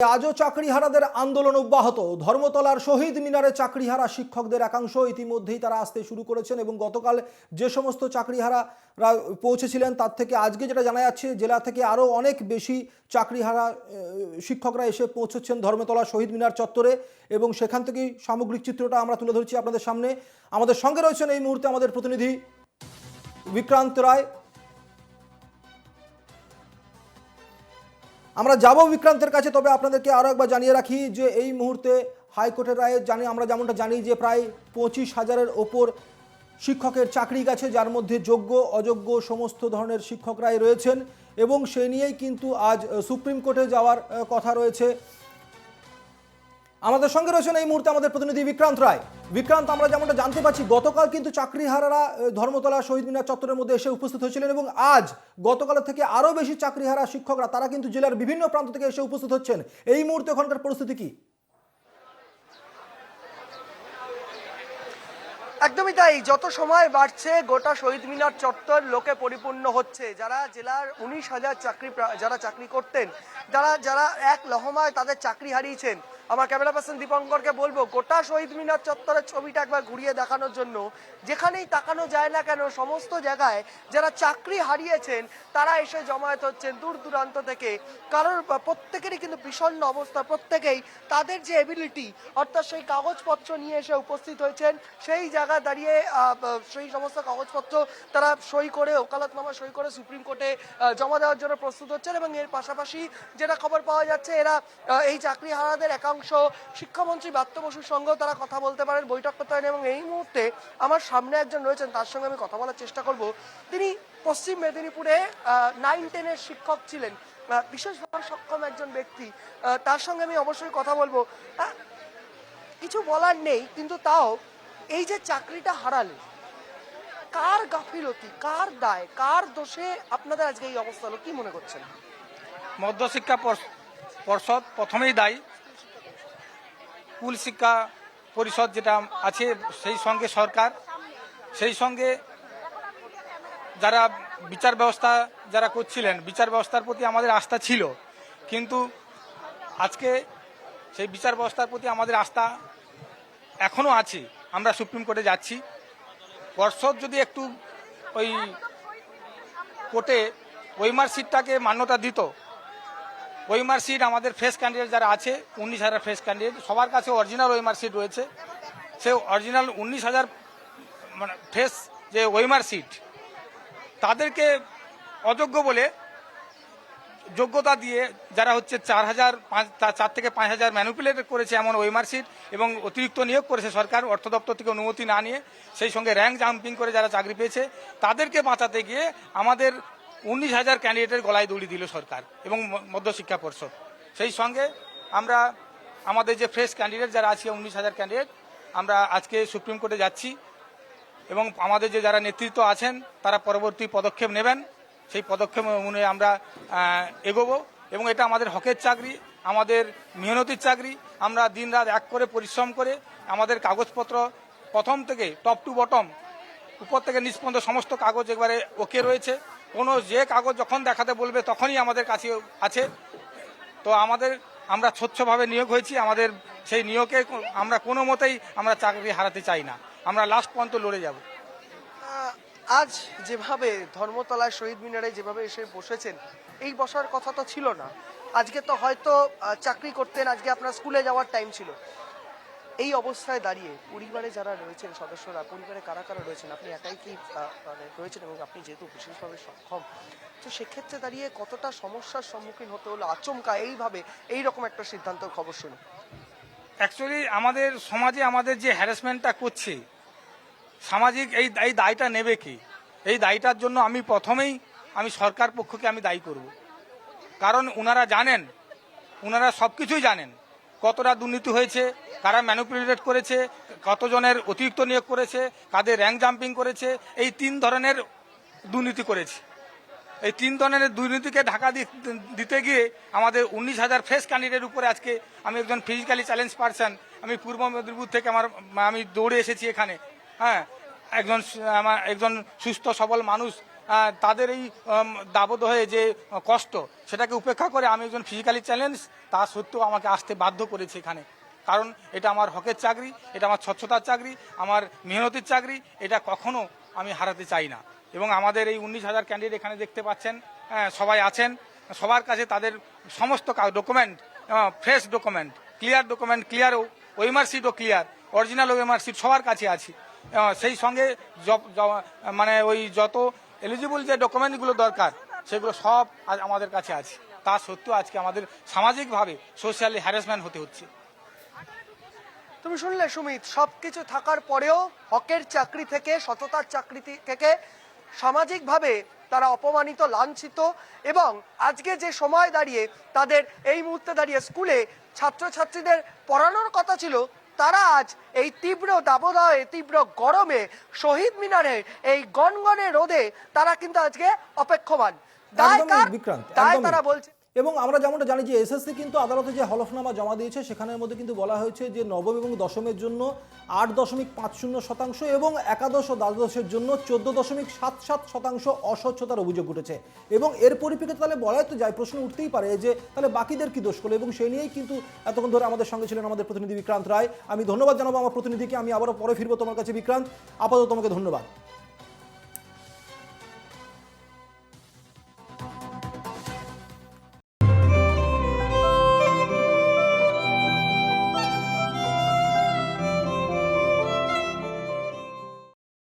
আজও চাকরিহারাদের আন্দোলন অব্যাহত। ধর্মতলার শহীদ মিনারে চাকরিহারা শিক্ষকদের একাংশ ইতিমধ্যেই তারা আসতে শুরু করেছেন এবং গতকাল যে সমস্ত চাকরিহারারা পৌঁছেছিলেন তার থেকে আজকে যেটা জানা যাচ্ছে, জেলা থেকে আরও অনেক বেশি চাকরিহারা শিক্ষকরা এসে পৌঁছচ্ছেন ধর্মতলা শহীদ মিনার চত্বরে এবং সেখান থেকেই সামগ্রিক চিত্রটা আমরা তুলে ধরছি আপনাদের সামনে। আমাদের সঙ্গে রয়েছেন এই মুহূর্তে আমাদের প্রতিনিধি বিক্রান্ত রায়। আমরা যাব বিক্রান্তের কাছে, তবে আপনাদেরকে আরও একবার জানিয়ে রাখি যে এই মুহূর্তে হাইকোর্টের রায়ে জানি, আমরা যেমনটা জানি যে প্রায় পঁচিশ হাজারের ওপর শিক্ষকের চাকরি গেছে, যার মধ্যে যোগ্য, অযোগ্য সমস্ত ধরনের শিক্ষকরাই রয়েছেন এবং সে নিয়েই কিন্তু আজ সুপ্রিম কোর্টে যাওয়ার কথা রয়েছে। আমাদের সঙ্গে রয়েছেন এই মুহূর্তে আমাদের প্রতিনিধি বিক্রান্ত রায়। বিক্রান্ত, আমরা যেমনটা জানতে পারছি, গতকাল কিন্তু চাকরিহারারা ধর্মতলা, শহীদ মিনার চত্বরের মধ্যে এসে উপস্থিত হয়েছিলেন এবং আজ গতকালের থেকে আরও বেশি চাকরিহারা শিক্ষকরা, তারা কিন্তু জেলার বিভিন্ন প্রান্ত থেকে এসে উপস্থিত হচ্ছেন। এই মুহূর্তে ওখানকার পরিস্থিতি কি? একদমই তাই, যত সময় বাড়ছে, গোটা শহীদ মিনার চত্বর লোকে পরিপূর্ণ হচ্ছে। যারা জেলার উনিশ হাজার চাকরি যারা চাকরি করতেন যারা যারা এক লহমায় তাদের চাকরি হারিয়েছেন আমার ক্যামেরা পার্সন দীপঙ্করকে বলব, গোটা শহীদ মিনার চত্বরের ছবিটা একবার ঘুরিয়ে দেখানোর জন্য, যেখানেই তাকানো যায় না কেন, সমস্ত জায়গায় যারা চাকরি হারিয়েছেন, তারা এসে জমায়েত হচ্ছেন দূর দূরান্ত থেকে। কারোর প্রত্যেকেরই কিন্তু বিষণ্ণ অবস্থা, প্রত্যেকেই তাদের যে এবিলিটি অর্থাৎ সেই কাগজপত্র নিয়ে এসে উপস্থিত হয়েছেন, সেই জায়গায় দাঁড়িয়ে সেই সমস্ত কাগজপত্র তারা সই করে, ওকালতনামা সই করে সুপ্রিম কোর্টে জমা দেওয়ার জন্য প্রস্তুত হচ্ছেন এবং এর পাশাপাশি যেটা খবর পাওয়া যাচ্ছে, এরা এই চাকরি হারাদের একাংশ শিক্ষামন্ত্রী ব্রাত্য বসুর সঙ্গেও তারা কথা বলতে পারেন বৈঠক করতে পারেন এবং এই মুহূর্তে আমার সামনে একজন রয়েছেন, তার সঙ্গে আমি কথা বলার চেষ্টা করব। তিনি পশ্চিম মেদিনীপুরে নাইন টেনের শিক্ষক ছিলেন। বিশেষভাবে সক্ষম একজন ব্যক্তি। তার সঙ্গে আমি অবশ্যই কথা বলব। কিছু বলার নেই, কিন্তু তাও এই যে চাকরিটা হারালে, কার গাফিলতি, কার দায়, কার দোষে আপনাদের আজকে এই অবস্থা হলো, কি মনে করছেন? মধ্যশিক্ষা পর্ষদ প্রথমেই দায়ী। স্কুল শিক্ষা পরিষদ যেটা আছে, সেই সঙ্গে সরকার, সেই সঙ্গে যারা বিচার ব্যবস্থা যারা করছিলেন, বিচার ব্যবস্থার প্রতি আমাদের আস্থা ছিল। কিন্তু আজকে সেই বিচার ব্যবস্থার প্রতি আমাদের আস্থা এখনও আছে। আমরা সুপ্রিম কোর্টে যাচ্ছি। পর্ষদ যদি একটু ওই কোর্টে ওই সিটটাকে মান্যতা দিত ওই মার্কশিট আমাদের ফ্রেশ ক্যান্ডিডেট যারা আছে, উনিশ হাজার ফ্রেশ ক্যান্ডিডেট। সবার কাছে অরিজিনাল ওই মার্কশিট রয়েছে। সে অরিজিনাল উনিশ হাজার মানে ফ্রেশ যে ওই মার্কশিট তাদেরকে অযোগ্য বলে যোগ্যতা দিয়ে যারা হচ্ছে চার হাজার পাঁচ, চার থেকে পাঁচ হাজার ম্যানুপুলেট করেছে এমন ওই মার্কশিট এবং অতিরিক্ত নিয়োগ করেছে সরকার, অর্থ দপ্তর থেকে অনুমতি না নিয়ে, সেই সঙ্গে র্যাঙ্ক জাম্পিং করে যারা চাকরি পেয়েছে, তাদেরকে বাঁচাতে গিয়ে আমাদের উনিশ হাজার ক্যান্ডিডেটের গলায় দড়ি দিল সরকার এবং মধ্যশিক্ষা পর্ষদ। সেই সঙ্গে আমরা আমাদের যে ফ্রেশ ক্যান্ডিডেট যারা আছে, উনিশ হাজার ক্যান্ডিডেট, আমরা আজকে সুপ্রিম কোর্টে যাচ্ছি এবং আমাদের যে যারা নেতৃত্ব আছেন, তারা পরবর্তী পদক্ষেপ নেবেন। সেই পদক্ষেপ অনুযায়ী আমরা এগোবো এবং এটা আমাদের হকের চাকরি, আমাদের মেহনতির চাকরি। আমরা দিনরাত এক করে পরিশ্রম করে আমাদের কাগজপত্র প্রথম থেকে টপ টু বটম উপর থেকে নিচ সমস্ত কাগজ একবারে ওকে রয়েছে। কোনো যে কাগজ যখন দেখাতে বলবে তখনই আমাদের কাছে আছে। তো আমাদের, আমরা স্বচ্ছভাবে নিয়োগ হয়েছি, আমাদের সেই নিয়োগে আমরা কোনো মতেই আমরা চাকরি হারাতে চাই না। আমরা লাস্ট পর্যন্ত লড়ে যাব। আজ যেভাবে ধর্মতলায় শহীদ মিনারে যেভাবে এসে বসেছেন, এই বসার কথা তো ছিল না। আজকে তো হয়তো চাকরি করতেন, আজকে আপনার স্কুলে যাওয়ার টাইম ছিল। এই অবস্থায় দাঁড়িয়ে পরিবারে যারা রয়েছেন, সদস্যরা, পরিবারে কারা কারা রয়েছেন, আপনি একাই কি মানে রয়েছেন এবং আপনি যেহেতু বিশেষভাবে সক্ষম, তো সেক্ষেত্রে দাঁড়িয়ে কতটা সমস্যার সম্মুখীন হতে হলো, আচমকা এইভাবে এই রকম একটা সিদ্ধান্তের খবর শুনে অ্যাকচুয়ালি আমাদের সমাজে আমাদের যে হ্যারাসমেন্টটা করছে, সামাজিক এই এই দায়টা নেবে কি? এই দায়টার জন্য আমি প্রথমেই আমি সরকার পক্ষকে আমি দায়ী করব। কারণ ওনারা জানেন ওনারা সব কিছুই জানেন, কতটা দুর্নীতি হয়েছে কারা ম্যানুপুলেট করেছে, কতজনের অতিরিক্ত নিয়োগ করেছে, কাদের র্যাঙ্ক জাম্পিং করেছে, এই তিন ধরনের দুর্নীতি করেছে। এই তিন ধরনের দুর্নীতিকে ঢাকা দিতে গিয়ে আমাদের উনিশ হাজার ফ্রেশ ক্যান্ডিডেট উপরে আজকে আমি একজন ফিজিক্যালি চ্যালেঞ্জ পারসন আমি পূর্ব মেদিনীপুর থেকে আমার আমি দৌড়ে এসেছি এখানে। হ্যাঁ একজন আমার একজন সুস্থ, সবল মানুষ তাদের এই দাবদাহে যে কষ্ট, সেটাকে উপেক্ষা করে আমি একজন ফিজিক্যালি চ্যালেঞ্জ তা সত্ত্বেও আমাকে আসতে বাধ্য করেছে এখানে। কারণ এটা আমার হকের চাকরি এটা আমার স্বচ্ছতার চাকরি আমার মেহনতির চাকরি এটা কখনো আমি হারাতে চাই না। এবং আমাদের এই উনিশ হাজার ক্যান্ডিডেট এখানে দেখতে পাচ্ছেন হ্যাঁ, সবাই আছেন সবার কাছে তাদের সমস্ত document fresh document clear document clear ওয়েমার সিটও ক্লিয়ার অরিজিনাল ওয়েমার সিট সবার কাছে আছে। সেই সঙ্গে মানে ওই যত এলিজিবল যে ডকুমেন্টগুলো দরকার সেগুলো সব আমাদের কাছে আছে। তা সত্ত্বেও আজকে আমাদের সামাজিকভাবে সোশ্যালি হ্যারাসমেন্ট হতে হচ্ছে। তুমি শুনলে সুমিত? সবকিছু থাকার পরেও হকের চাকরি থেকে সততার চাকরি থেকে সামাজিকভাবে তারা অপমানিত লাঞ্ছিত এবং আজকে যে সময় দাঁড়িয়ে তাদের এই মুহূর্তে দাঁড়িয়ে স্কুলে ছাত্রছাত্রীদের পড়ানোর কথা ছিল তারা আজ এই তীব্র দাবদাহে তীব্র গরমে শহীদ মিনারে এই গনগনে রোদে তারা কিন্তু আজকে অপেক্ষমান। দায় একদমই। তারা বলছে এবং আমরা যেমনটা জানি যে এসএসসি কিন্তু আদালতে যে হলফনামা জমা দিয়েছে, সেখানের মধ্যে কিন্তু বলা হয়েছে যে নবম এবং দশমের জন্য আট দশমিক পাঁচ শূন্য শতাংশ এবং একাদশ ও দ্বাদশের জন্য চোদ্দ দশমিক সাত সাত শতাংশ অস্বচ্ছতার অভিযোগ উঠেছে। এবং এর পরিপ্রেক্ষিতে তাহলে বলাই তো যায়, প্রশ্ন উঠতেই পারে যে তাহলে বাকিদের কি দোষ করল? এবং সেই নিয়েই কিন্তু এতক্ষণ ধরে আমাদের সঙ্গে ছিলেন আমাদের প্রতিনিধি বিক্রান্ত রায়। আমি ধন্যবাদ জানাব আমার প্রতিনিধিকে, আমি আবারও পরে ফিরবো তোমার কাছে বিক্রান্ত। আপাতত তোমাকে ধন্যবাদ।